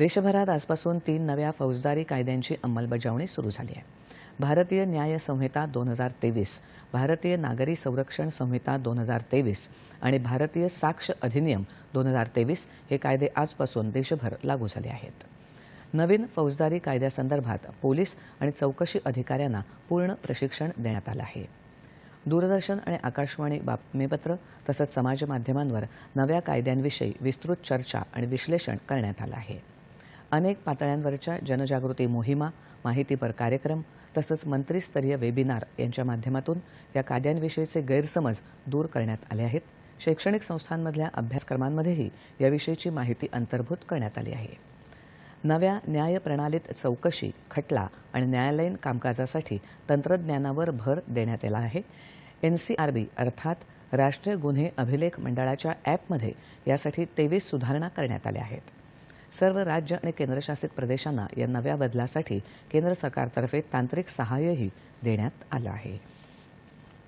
देशभरात आजपासून तीन नव्या फौजदारी कायद्यांची अंमलबजावणी सुरू झाली आहे. भारतीय न्याय संहिता दोन हजार तेवीस भारतीय नागरी संरक्षण संहिता दोन हजार तेवीस आणि भारतीय साक्ष अधिनियम दोन हजार तेवीस हे कायदे आजपासून देशभर लागू झाले आहेत. नवीन फौजदारी कायद्यासंदर्भात पोलीस आणि चौकशी अधिकाऱ्यांना पूर्ण प्रशिक्षण देण्यात आलं आहे. दूरदर्शन आणि आकाशवाणी बातमीपत्र तसंच समाजमाध्यमांवर नव्या कायद्यांविषयी विस्तृत चर्चा आणि विश्लेषण करण्यात आलं आहे. अनेक पातळ्यांवरच्या जनजागृती मोहिमा माहितीपर कार्यक्रम तसंच मंत्रीस्तरीय वेबिनार यांच्या माध्यमातून या कायद्यांविषयीचे गैरसमज दूर करण्यात आले आहेत. शैक्षणिक संस्थांमधल्या अभ्यासक्रमांमध्येही याविषयीची माहिती अंतर्भूत करण्यात आली आहे. नव्या न्याय प्रणालीत चौकशी खटला आणि न्यायालयीन कामकाजासाठी तंत्रज्ञानावर भर देण्यात आला आहे. एन सी आर बी अर्थात राष्ट्रीय गुन्हे अभिलेख मंडळाच्या ॲपमध्ये यासाठी तेवीस सुधारणा करण्यात आल्या आहेत. सर्व राज्य आणि केंद्रशासित प्रदेशांना या नव्या बदलासाठी केंद्र सरकारतर्फे तांत्रिक सहाय्यही देण्यात आलं आहे.